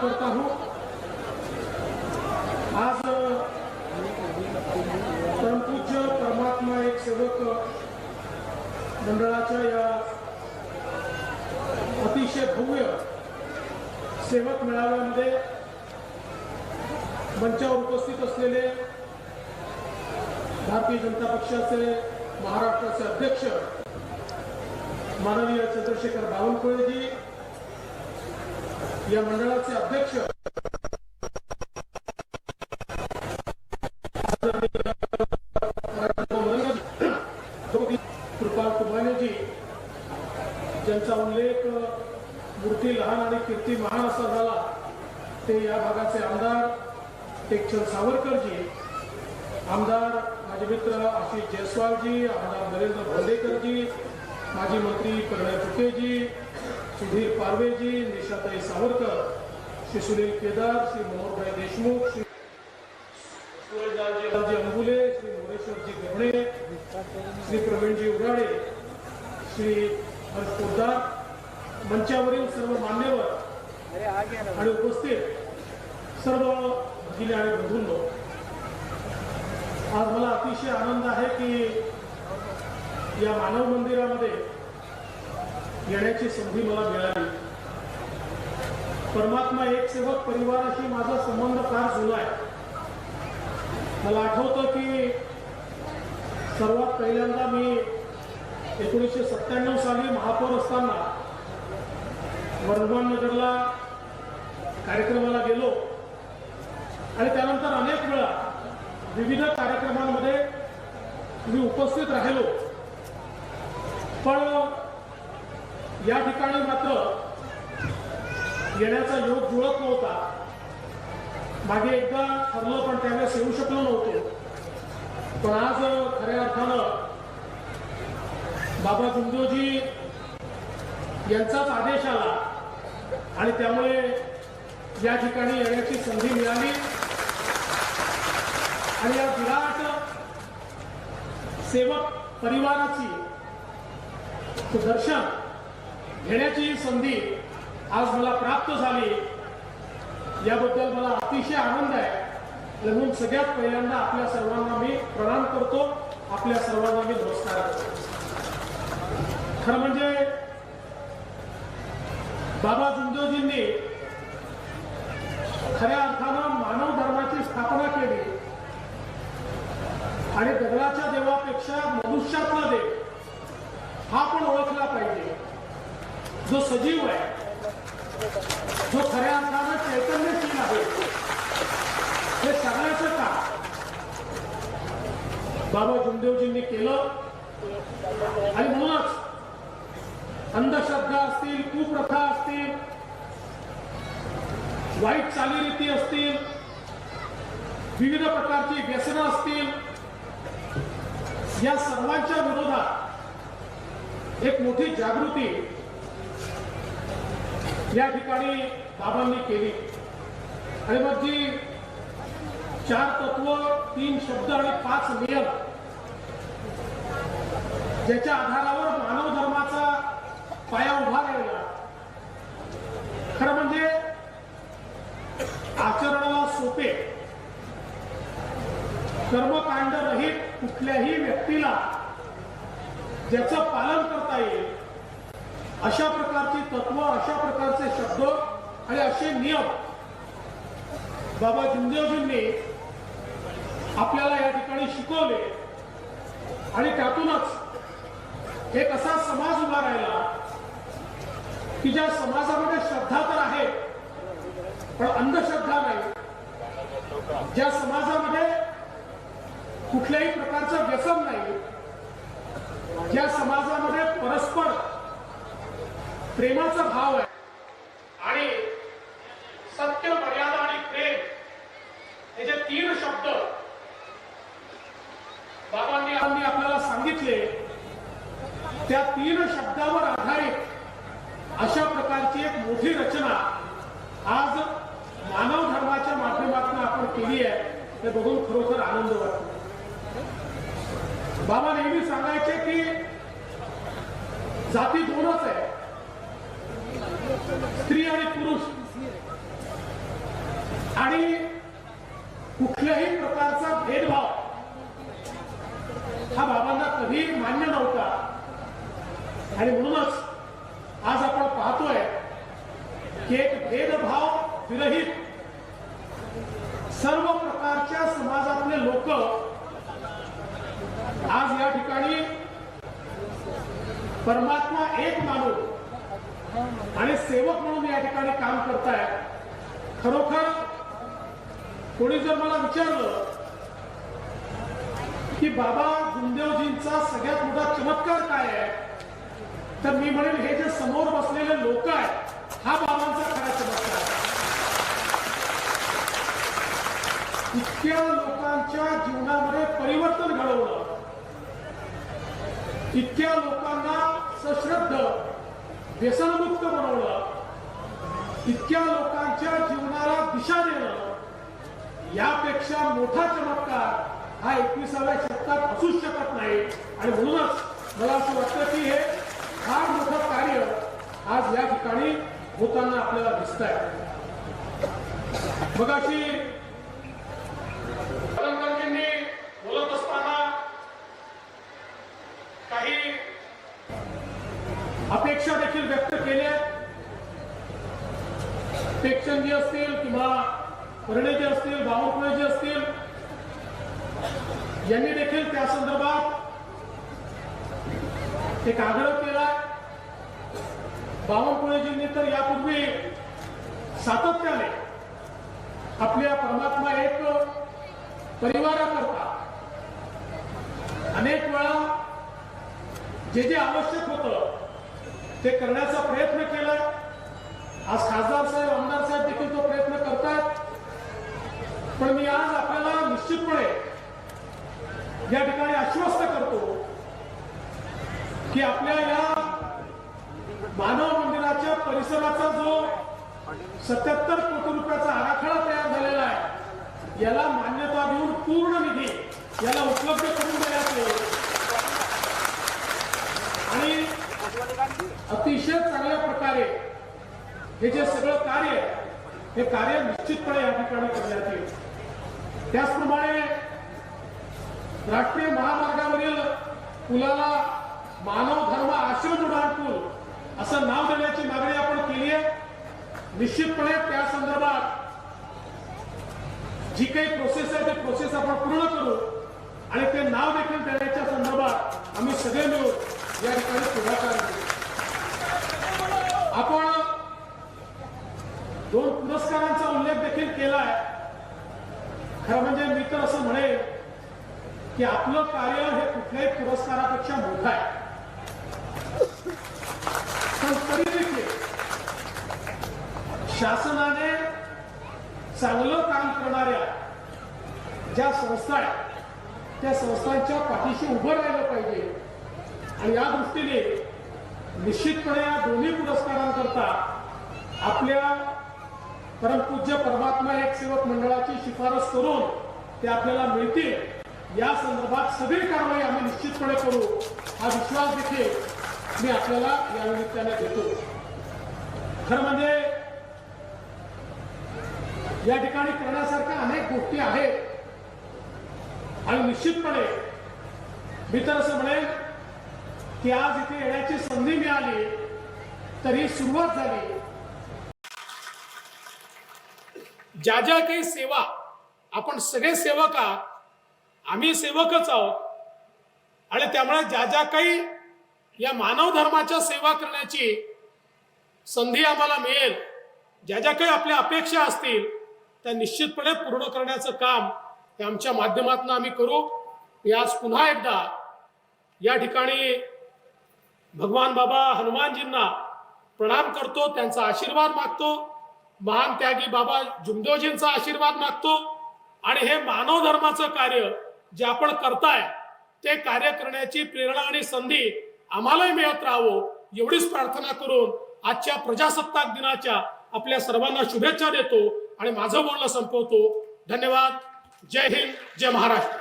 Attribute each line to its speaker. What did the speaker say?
Speaker 1: करता हूँ। आज परमपूज्य परमात्मा एक सेवक मंडळाच्या या अतिशय भव्य सेवक मेळाव्यामध्ये मंचावर उपस्थित असलेले भारतीय जनता पक्षाचे महाराष्ट्राचे अध्यक्ष माननीय चंद्रशेखर बावनकुळेजी या मंडळाचे अध्यक्ष. कृपाल कुमानेजी ज्यांचा उल्लेख मूर्ती लहान आणि कीर्ती महान असा झाला ते या भागाचे आमदार टेकचंद सावरकरजी आमदार माझे मित्र आशिष जयस्वालजी आमदार नरेंद्र भोंडेकरजी माजी मंत्री प्रणय फुकेजी सुधीर पारवेजी निशाताई सावरकर श्री सुनील केदार श्री मनोहरभाई देशमुख श्री सुरेशदासजी अंबुले श्री मोरेश्वरजी गवणे श्री प्रवीणजी उराडे श्री हर्ष पोद्दार मंचावरील सर्व मान्यवर आणि उपस्थित सर्व भगिनी आणि बंधूंनो आज मला अतिशय आनंद आहे की या मानव मंदिरामध्ये येण्याची संधी मला मिळाली. परमात्मा एक सेवक परिवाराशी माझा संबंध फार जुना आहे. मला आठवतं की सर्वात पहिल्यांदा मी एकोणीसशे सत्त्याण्णव साली महापौर असताना वर्धमान नगरला कार्यक्रमाला गेलो. आणि त्यानंतर अनेक वेळा विविध कार्यक्रमांमध्ये मी उपस्थित राहिलो. पण या ठिकाणी मात्र येण्याचा योग जुळत नव्हता. मागे एकदा ठरलं पण त्यावेळेस येऊ शकलो नव्हतो. पण आज खऱ्या अर्थानं बाबा जुंजोजी यांचाच आदेश आला आणि त्यामुळे या ठिकाणी येण्याची संधी मिळाली. आणि या विराट सेवक परिवाराची दर्शन घेण्याची ही संधी आज मला प्राप्त झाली. याबद्दल मला अतिशय आनंद आहे. म्हणून सगळ्यात पहिल्यांदा आपल्या सर्वांना मी प्रणाम करतो. आपल्या सर्वांना मी नमस्कार करतो. खरं म्हणजे बाबा जुंजोजींनी खऱ्या अर्थानं मानव धर्माची स्थापना केली. आणि दगडाच्या देवापेक्षा मनुष्यातला देव हा पण ओळखला पाहिजे जो सजीव आहे जो खऱ्या अर्थानं चैतन्यशील आहे हे सगळ्याचं काम बाबा जुमदेवजींनी केलं. आणि म्हणूनच अंधश्रद्धा असतील कुप्रथा असतील वाईट चालीरीती असतील विविध प्रकारची व्यसनं असतील या सर्वांच्या विरोधात एक मोठी जागृती या ठिकाणी बाबांनी केली. आणि मग जी चार तत्व तीन शब्द आणि पाच नियम ज्याच्या आधारावर मानव धर्माचा पाया उभा राहिला. खरं म्हणजे आचरणाला सोपे. कर्मकांड रहित कुठल्याही व्यक्तीला ज्याचं पालन करता येईल अशा प्रकारची तत्व अशा प्रकारचे शब्द आणि असे नियम बाबा जुंदेवजींनी आपल्याला या ठिकाणी शिकवले. आणि त्यातूनच एक असा समाज उभा राहिला की ज्या समाजामध्ये श्रद्धा तर आहे पण अंधश्रद्धा नाही. ज्या समाजामध्ये कुठल्याही प्रकारचं व्यसन नाही. ज्या समाजामध्ये परस्पर प्रेमाचा भाव आहे. आणि सत्य मर्यादा आणि प्रेम हे जे तीन शब्द बाबांनी आम्ही आपल्याला सांगितले त्या तीन शब्दावर आधारित अशा प्रकारची एक मोठी रचना आज मानव धर्माच्या माध्यमातून आपण केली आहे. हे बघून खरोखर आनंद वाटतो. बाबा नेहमी सांगायचे की जाती दोनच आहे. स्त्री आणि पुरुष. आणि कुठल्याही प्रकारचा भेदभाव हा बाबांना कधी मान्य नव्हता. आणि म्हणूनच आज आपण पाहतोय की एक भेदभाव विरहित सर्व प्रकारच्या समाजातले लोक आज या ठिकाणी परमात्मा एक मानून आणि सेवक म्हणून या ठिकाणी काम करताय. खरोखर कोणी जर मला विचारलं की बाबा गुंदेवजींचा सगळ्यात मोठा चमत्कार काय आहे? तर मी म्हणेन हे जे समोर बसलेले लोक आहेत हा बाबांचा खरा चमत्कार आहे. इतक्या लोकांच्या जीवनामध्ये परिवर्तन घडवलं इतक्या लोकांना सश्रद्ध व्यसनमुक्त बनवलं इतक्या लोकांच्या जीवनाला दिशा देणं यापेक्षा मोठा चमत्कार हा एकविसाव्या शतकात असूच शकत नाही. आणि म्हणूनच मला असं वाटतं की हे फार मोठं कार्य आज या ठिकाणी होताना आपल्याला दिसत आहे मगाशी रंगराजेंनी बोलत असताना काही अपेक्षा देखील व्यक्त केल्या. पेक्षणजी असतील किंवा परिणेजी असतील बावनकुळेजी असतील यांनी देखील त्या संदर्भात एक आग्रह केला. बावनकुळेजींनी तर यापूर्वी सातत्याने आपल्या परमात्मा एक परिवाराकरता अनेक वेळा जे जे आवश्यक होतं ते करण्याचा प्रयत्न केला. आज खासदार साहेब आमदार साहेब देखील तो प्रयत्न करतात. पण मी आज आपल्याला निश्चितपणे या ठिकाणी आश्वस्त करतो की आपल्या या मानव मंदिराच्या परिसराचा जो सत्याहत्तर कोटी रुपयाचा आराखडा तयार झालेला आहे याला मान्यता देऊन पूर्ण निधी याला उपलब्ध करून देण्यात येईल आणि अतिशय चांगल्या प्रकारे हे जे सगळं कार्य आहे, हे कार्य निश्चितपणे या ठिकाणी करण्यात येईल. त्याचप्रमाणे राष्ट्रीय महामार्गावरील पुलाला मानव धर्म आश्रम उड्डाण पूल असं नाव देण्याची मागणी आपण केली आहे. निश्चितपणे त्या संदर्भात जी काही प्रोसेस आहे ते प्रोसेस आपण पूर्ण करू आणि ते नाव देखील देण्याच्या संदर्भात आम्ही सगळे मिळून या ठिकाणी पुढाकार घेऊ आपण दोन पुरस्कारांचा उल्लेख देखील केला आहे. खरं म्हणजे मी तर असं म्हणेल की आपलं कार्य हे कुठल्याही पुरस्कारापेक्षा मोठं आहे. पण तरी देखील शासनाने चांगलं काम करणाऱ्या ज्या संस्था आहेत त्या संस्थांच्या पाठीशी उभं राहिलं पाहिजे. आणि या दृष्टीने निश्चितपणे या दोन्ही पुरस्कारांकरता आपल्या परमपूज्य परमात्मा एक सेवक मंडळाची शिफारस करून ते आपल्याला मिळतील या संदर्भात सगळी कारवाई आम्ही निश्चितपणे करू हा विश्वास देखील मी आपल्याला या निमित्ताने देतो. खरं म्हणजे या ठिकाणी करण्यासारख्या अनेक गोष्टी आहेत. आणि निश्चितपणे मी तर असं म्हणेन की आज इथे येण्याची संधी मिळाली तर ही सुरुवात झाली. ज्या ज्या काही सेवा आपण सगळे सेवक आहात आम्ही सेवकच आहोत. आणि त्यामुळे ज्या ज्या काही या मानव धर्माच्या सेवा करण्याची संधी आम्हाला मिळेल ज्या ज्या काही आपल्या अपेक्षा असतील त्या निश्चितपणे पूर्ण करण्याचं काम हे आमच्या माध्यमातून आम्ही करू. मी आज पुन्हा एकदा या ठिकाणी भगवान बाबा हनुमानजींना प्रणाम करतो त्यांचा आशीर्वाद मागतो. महान त्यागी बाबा जुमदेवजींचा आशीर्वाद मागतो. आणि हे मानव धर्माचं कार्य जे आपण करताय ते कार्य करण्याची प्रेरणा आणि संधी आम्हालाही मिळत राहावं एवढीच प्रार्थना करून आजच्या प्रजासत्ताक दिनाच्या आपल्या सर्वांना शुभेच्छा देतो आणि माझं बोलणं संपवतो. धन्यवाद. जय हिंद जय महाराष्ट्र.